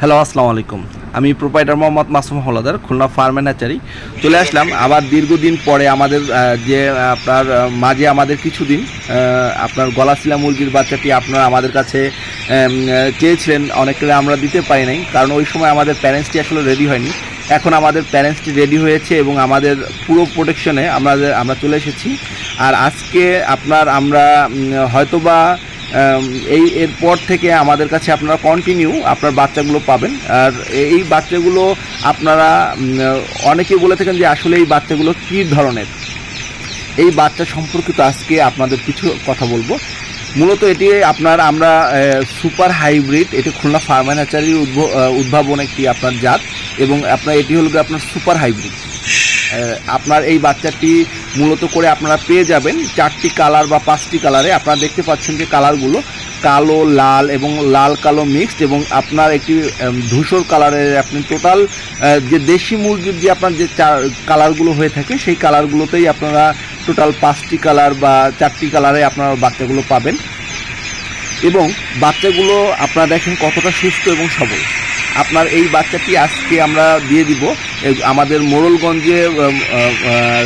Hello, আসসালামু আলাইকুম। আমি proprietor Mohammad Masum Haldar Khulna farm hatchery. চলে আসলাম আবার দীর্ঘদিন পরে আমাদের যে আপনার মাঝে আমাদের কিছুদিন আপনার গলাশিলা মুরগির বাচ্চাটি আপনার আমাদের কাছে চেয়েছিলেন অনেকটা আমরা দিতে পারি নাই, কারণ ওই সময় আমাদের প্যারেন্টসটি আসলে রেডি হয়নি। এখন আমাদের প্যারেন্টসটি রেডি হয়েছে এবং আমাদের পুরো প্রোটেকশনে আমরা আমরা চলে এসেছি। আর আজকে আপনার আমরা হয়তোবা এই এরপর থেকে আমাদের কাছে আপনারা কন্টিনিউ আপনার বাচ্চাগুলো পাবেন। আর এই বাচ্চাগুলো আপনারা অনেকেই বলে থাকেন যে আসলে এই বাচ্চাগুলো কী ধরনের? এই বাচ্চা সম্পর্কিত আজকে আপনাদের কিছু কথা বলব। মূলত এটি আপনার, আমরা সুপার হাইব্রিড এটি খুলনা ফার্মানাচারির উদ্ভাবন একটি আপনার জাত এবং আপনার, এটি হলো আপনার সুপার হাইব্রিড আপনার এই বাচ্চাটি মূলত করে আপনারা পেয়ে যাবেন চারটি কালার বা পাঁচটি কালারে। আপনারা দেখতে পাচ্ছেন যে কালারগুলো কালো, লাল এবং লাল কালো মিক্সড এবং আপনার একটি ধূসর কালারের আপনি টোটাল যে দেশি মুরগির যে আপনার যে কালারগুলো হয়ে থাকে, সেই কালারগুলোতেই আপনারা টোটাল পাঁচটি কালার বা চারটি কালারে আপনারা বাচ্চাগুলো পাবেন। এবং বাচ্চাগুলো আপনারা দেখেন কতটা সুস্থ এবং সবল। আপনার এই বাচ্চাটি আজকে আমরা দিয়ে দিব। আমাদের আহ,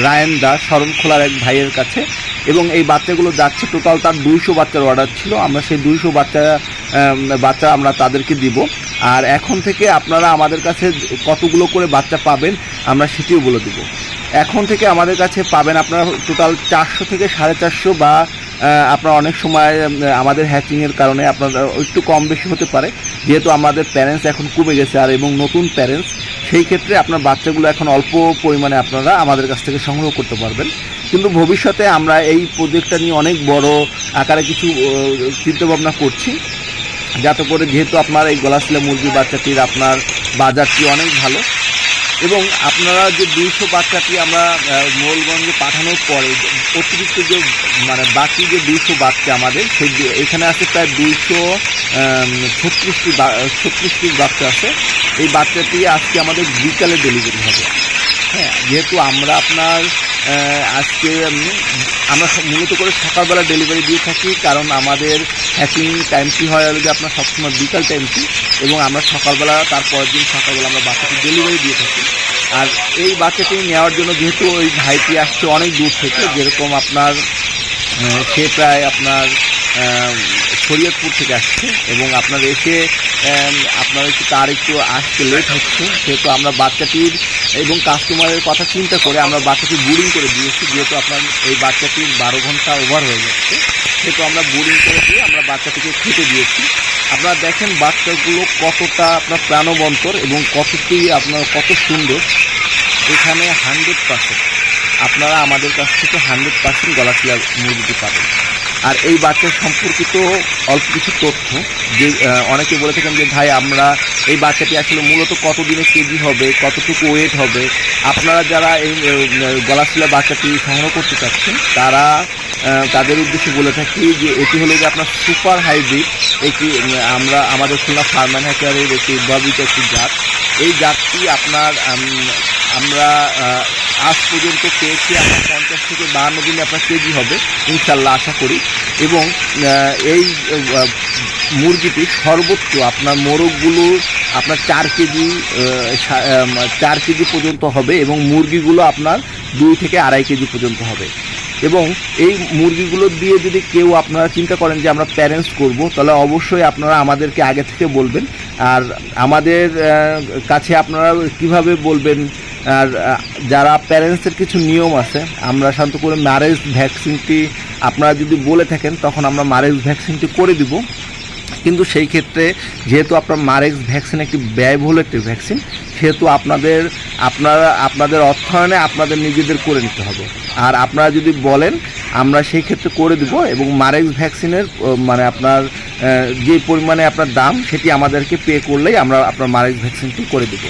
রায়ন দাস শরণখোলার এক ভাইয়ের কাছে। এবং এই বাচ্চাগুলো যাচ্ছে টোটাল তার দুইশো বাচ্চার অর্ডার ছিল। আমরা সেই দুইশো বাচ্চা বাচ্চা আমরা তাদেরকে দিব। আর এখন থেকে আপনারা আমাদের কাছে কতগুলো করে বাচ্চা পাবেন আমরা সেটিও বলে দিব। এখন থেকে আমাদের কাছে পাবেন আপনারা টোটাল চারশো থেকে সাড়ে চারশো বা আপনার অনেক সময় আমাদের হ্যাচিংয়ের কারণে আপনার একটু কম বেশি হতে পারে। যেহেতু আমাদের প্যারেন্টস এখন কমে গেছে আর এবং নতুন প্যারেন্টস সেই ক্ষেত্রে আপনার বাচ্চাগুলো এখন অল্প পরিমাণে আপনারা আমাদের কাছ থেকে সংগ্রহ করতে পারবেন। কিন্তু ভবিষ্যতে আমরা এই প্রজেক্টটা নিয়ে অনেক বড় আকারে কিছু চিন্তাভাবনা করছি। যাতে করে যেহেতু আপনার এই গলাশিলা মুরগির বাচ্চাটির আপনার বাজারটি অনেক ভালো এবং আপনারা যে দুইশো বাচ্চাটি আমরা মোলগঞ্জে পাঠানোর পরে অতিরিক্ত যে মানে বাকি যে দুইশো বাচ্চা আমাদের, সেই এখানে আছে প্রায় দুইশো ছত্রিশটি ছত্রিশটি বাচ্চা আছে। এই বাচ্চাটি আজকে আমাদের বিকালে ডেলিভারি হবে। হ্যাঁ যেহেতু আমরা আপনার আজকে আমরা মূলত করে সকালবেলা ডেলিভারি দিয়ে থাকি, কারণ আমাদের হ্যাচিং টাইমটি হয় যে আপনার সবসময় বিকাল টাইমটি এবং আমরা সকালবেলা, তারপরের দিন সকালবেলা আমরা বাচ্চাটি ডেলিভারি দিয়ে থাকি। আর এই বাচ্চাটি নেওয়ার জন্য যেহেতু ওই ভাইটি আসছে অনেক দূর থেকে, যেরকম আপনার সে প্রায় আপনার শরীয়তপুর থেকে আসছে, এবং আপনার এসে আপনার একটু তার একটু আসতে লেট হচ্ছে, সেহেতু আমরা বাচ্চাটির এবং কাস্টমারের কথা চিন্তা করে আমরা বাচ্চাটি বুডিং করে দিয়েছি, যেহেতু আপনার এই বাচ্চাটির বারো ঘণ্টা ওভার হয়ে যাচ্ছে সেহেতু আমরা বুডিং করে দিয়ে আমরা বাচ্চাটিকে খেতে দিয়েছি। আপনারা দেখেন বাচ্চাগুলো কতটা আপনার প্রাণবন্তর এবং কতটি আপনার কত সুন্দর। এখানে হান্ড্রেড পার্সেন্ট আপনারা আমাদের কাছ থেকে হান্ড্রেড পার্সেন্ট গলাশিলা মুরগিটি পাবেন। আর এই বাচ্চা সম্পর্কিত অল্প কিছু তথ্য যে অনেকে বলে থাকেন যে, ভাই, আমরা এই বাচ্চাটি আসলে মূলত কতদিনে কেজি হবে, কতটুকু ওয়েট হবে? আপনারা যারা এই গলাশিলা বাচ্চাটি সংগ্রহ করতে চাচ্ছেন, তারা তাদের উদ্দেশ্যে বলে থাকি যে, এটি হলো যে আপনার সুপার হাইব্রিড, একটি আমরা, আমাদের খুলনা ফার্মান হ্যাচারের একটি উদ্ভাবিত একটি জাত। এই জাতটি আপনার আমরা আজ পর্যন্ত পেয়েছি আপনার পঞ্চাশ থেকে বাহান্ন দিনে আপনার কেজি হবে, ইনশাল্লাহ আশা করি। এবং এই মুরগিটি সর্বোচ্চ আপনার মোরগগুলো আপনার চার কেজি চার কেজি পর্যন্ত হবে এবং মুরগিগুলো আপনার দুই থেকে আড়াই কেজি পর্যন্ত হবে। এবং এই মুরগিগুলো দিয়ে যদি কেউ আপনারা চিন্তা করেন যে আমরা প্যারেন্টস করব, তাহলে অবশ্যই আপনারা আমাদেরকে আগে থেকে বলবেন। আর আমাদের কাছে আপনারা কীভাবে বলবেন? আর যারা প্যারেন্টসের কিছু নিয়ম আছে, আমরা শান্ত করে ম্যারেজ ভ্যাকসিনটি আপনারা যদি বলে থাকেন, তখন আমরা ম্যারেজ ভ্যাকসিনটি করে দিব। কিন্তু সেই ক্ষেত্রে যেহেতু আপনার মারেক্স ভ্যাকসিন একটি ব্যয়বহুল একটি ভ্যাকসিন সেহেতু আপনাদের, আপনারা, আপনাদের অর্থায়নে আপনাদের নিজেদের করে নিতে হবে। আর আপনারা যদি বলেন, আমরা সেই ক্ষেত্রে করে দিব এবং মারেক্স ভ্যাকসিনের মানে আপনার যে পরিমাণে আপনার দাম, সেটি আমাদেরকে পে করলেই আমরা আপনার মারেক্স ভ্যাকসিনটি করে দেব।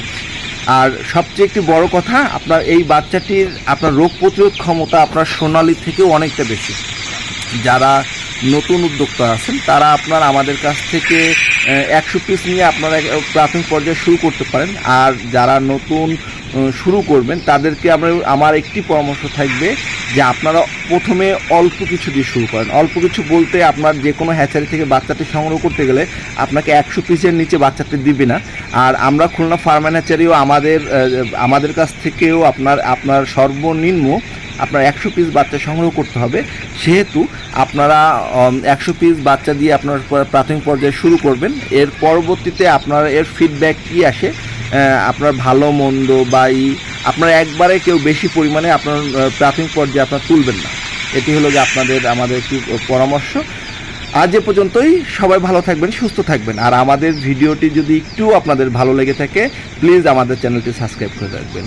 আর সবচেয়ে একটি বড় কথা, আপনার এই বাচ্চাটির আপনার রোগ প্রতিরোধ ক্ষমতা আপনার সোনালি থেকেও অনেকটা বেশি। যারা নতুন উদ্যোক্তা আছেন, তারা আপনার আমাদের কাছ থেকে একশো পিস নিয়ে আপনারা প্রাথমিক পর্যায়ে শুরু করতে পারেন। আর যারা নতুন শুরু করবেন, তাদেরকে আমরা, আমার একটি পরামর্শ থাকবে যে আপনারা প্রথমে অল্প কিছু দিয়ে শুরু করেন। অল্প কিছু বলতে আপনার যে কোনো হ্যাচারি থেকে বাচ্চাটি সংগ্রহ করতে গেলে আপনাকে একশো পিসের নিচে বাচ্চাটি দিবে না। আর আমরা খুলনা ফার্মান হ্যাচারিও আমাদের আমাদের কাছ থেকেও আপনার আপনার সর্বনিম্ন আপনার একশো পিস বাচ্চা সংগ্রহ করতে হবে। সেহেতু আপনারা একশো পিস বাচ্চা দিয়ে আপনার প্রাথমিক পর্যায়ে শুরু করবেন। এর পরবর্তীতে আপনার এর ফিডব্যাক কী আসে আপনার ভালো, মন্দ বা আপনার একবারে কেউ বেশি পরিমাণে আপনার প্রাথমিক পর্যায়ে আপনার তুলবেন না। এটি হলো যে আপনাদের, আমাদের একটি পরামর্শ। আজ এ পর্যন্তই, সবাই ভালো থাকবেন, সুস্থ থাকবেন। আর আমাদের ভিডিওটি যদি একটু আপনাদের ভালো লেগে থাকে প্লিজ আমাদের চ্যানেলটি সাবস্ক্রাইব করে রাখবেন।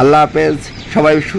আল্লাহ হাফেজ, সবাই সুস্থ